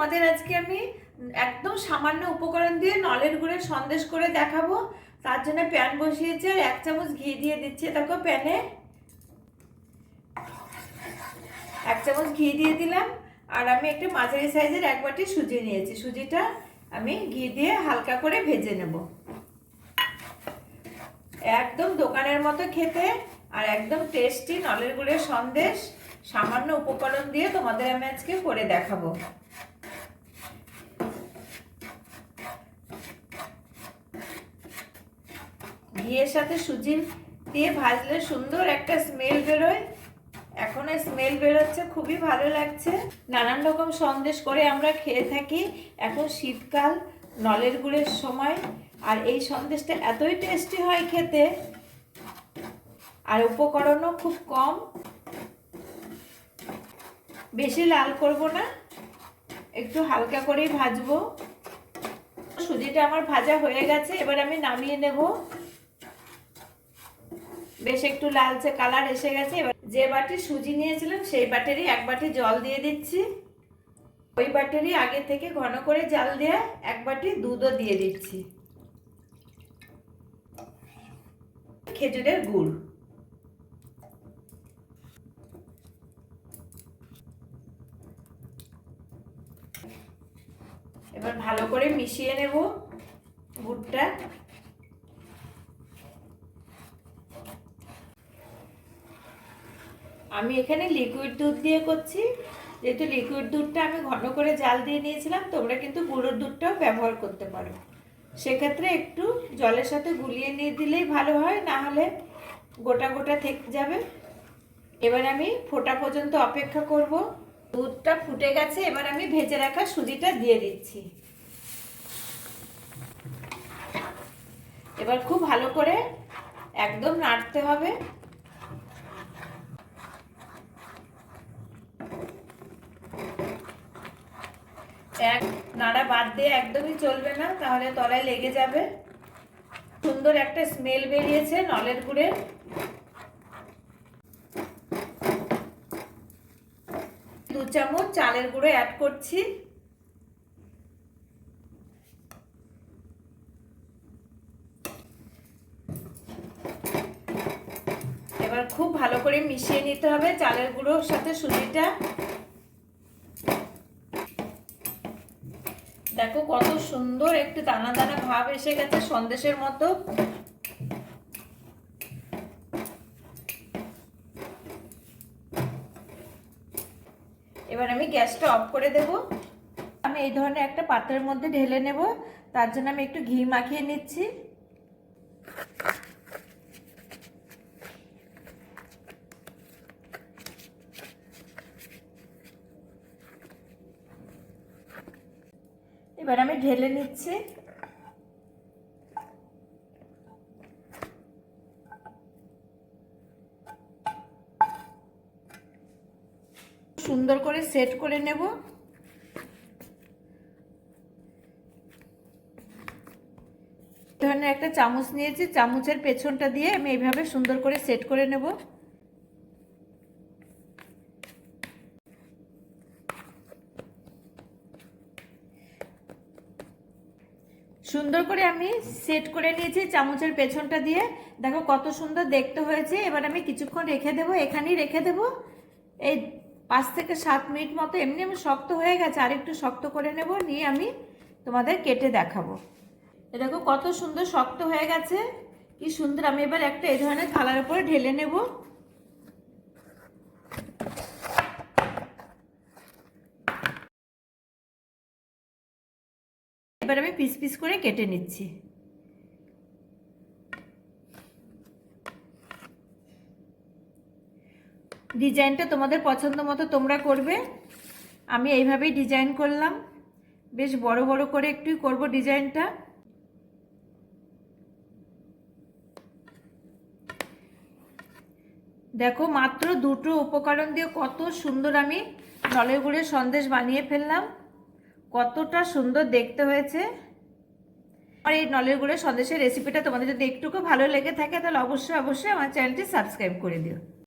তোমাদের আজকে আমি একদম সামান্য উপকরণ দিয়ে নলের গুড়ের সন্দেশ করে দেখাবো। তার জন্য প্যান বসিয়েছি আর এক চামচ ঘি দিয়ে দিচ্ছি। দেখো প্যানে এক চামচ ঘি দিয়ে দিলাম। আর আমি একটা মাঝারি সাইজের এক বাটি সুজি নিয়েছি। সুজিটা আমি ঘি দিয়ে হালকা করে ভেজে নেব। একদম দোকানের মতো খেতে আর একদম টেস্টি নলের গুড়ের সন্দেশ সামান্য উপকরণ দিয়ে তোমাদের আমি আজকে করে দেখাবো। ঘিয়ের সাথে সুজি দিয়ে ভাজলে সুন্দর একটা স্মেল বেরোয়। এখন স্মেল বেরোচ্ছে, খুবই ভালো লাগছে। নানান রকম সন্দেশ করে আমরা খেয়ে থাকি এখন শীতকাল, নলের গুড়ের সময়। আর এই সন্দেশটা এতই টেস্টি হয় খেতে। আর উপকরণও খুব কম। বেশি লাল করব না, একটু হালকা করেই ভাজবো। সুজিটা আমার ভাজা হয়ে গেছে, এবার আমি নামিয়ে নেব। বেশ একটু লালচে কালার এসে গেছে। এবার যে বাটি সুজি নিয়েছিলাম, সেই বাটিরই এক বাটি জল দিয়ে দিচ্ছি। ওই বাটিরই আগে থেকে ঘন করে জাল দিয়ে এক বাটি দুধও দিয়ে দিচ্ছি। খেজুরের গুড়। এবার ভালো করে মিশিয়ে নেব গুড়টা। আমি এখানে লিকুইড দুধ দিয়ে করছি। যেহেতু লিকুইড দুধটা আমি ঘন করে জাল দিয়ে নিয়েছিলাম, তোমরা কিন্তু গুঁড়োর দুধটাও ব্যবহার করতে পারো। সেক্ষেত্রে একটু জলের সাথে গুলিয়ে নিয়ে দিলেই ভালো হয়, না হলে গোটা গোটা থেকে যাবে। এবার আমি ফোটা পর্যন্ত অপেক্ষা করব। দুধটা ফুটে গেছে, এবার আমি ভেজে রাখা সুজিটা দিয়ে দিচ্ছি। এবার খুব ভালো করে একদম নাড়তে হবে। এক নাড়া বাদ দিয়ে একদমই চলবে না, তাহলে তলায় লেগে যাবে। সুন্দর একটা স্মেল বেরিয়েছে নলের গুড়ের দু চামচ চালের গুঁড়ো অ্যাড করছি। এবার খুব ভালো করে মিশিয়ে নিতে হবে চালের গুঁড়োর সাথে সুজিটা। দেখো কত সুন্দর একটু দানা দানা ভাব এসে গেছে সন্দেশের মতো। এবার আমি গ্যাসটা অফ করে দেব। আমি এই ধরনের একটা পাত্রের মধ্যে ঢেলে নেব। তার জন্য আমি একটু ঘি মাখিয়ে নিচ্ছি। এবার আমি ঢেলে নিচ্ছি। সুন্দর করে সেট করে নেব। ধরনের একটা চামচ নিয়েছি, চামচের পেছনটা দিয়ে আমি এইভাবে সুন্দর করে সেট করে নেব। সুন্দর করে আমি সেট করে নিয়েছি চামচের পেছনটা দিয়ে। দেখো কত সুন্দর দেখতে হয়েছে। এবার আমি কিছুক্ষণ রেখে দেবো, এখানেই রেখে দেবো। এই পাঁচ থেকে সাত মিনিট মতো, এমনি আমি শক্ত হয়ে গেছে, আর একটু শক্ত করে নেব, নিয়ে আমি তোমাদের কেটে দেখাবো। এ দেখো কত সুন্দর শক্ত হয়ে গেছে, কি সুন্দর। আমি এবার একটা এই ধরনের থালার উপরে ঢেলে নেব। এবার আমি পিস পিস করে কেটে নিচ্ছি। ডিজাইনটা তোমাদের পছন্দ মতো তোমরা করবে। আমি এইভাবেই ডিজাইন করলাম। বেশ বড় বড় করে একটু করব ডিজাইনটা। দেখো মাত্র দুটো উপকরণ দিয়ে কত সুন্দর আমি নলের গুড়ের সন্দেশ বানিয়ে ফেললাম। কতটা সুন্দর দেখতে হয়েছে। আর এই নলের গুড়ের সন্দেশের রেসিপিটা তোমাদের যদি একটুকু ভালো লেগে থাকে, তাহলে অবশ্যই অবশ্যই আমার চ্যানেলটি সাবস্ক্রাইব করে দিও।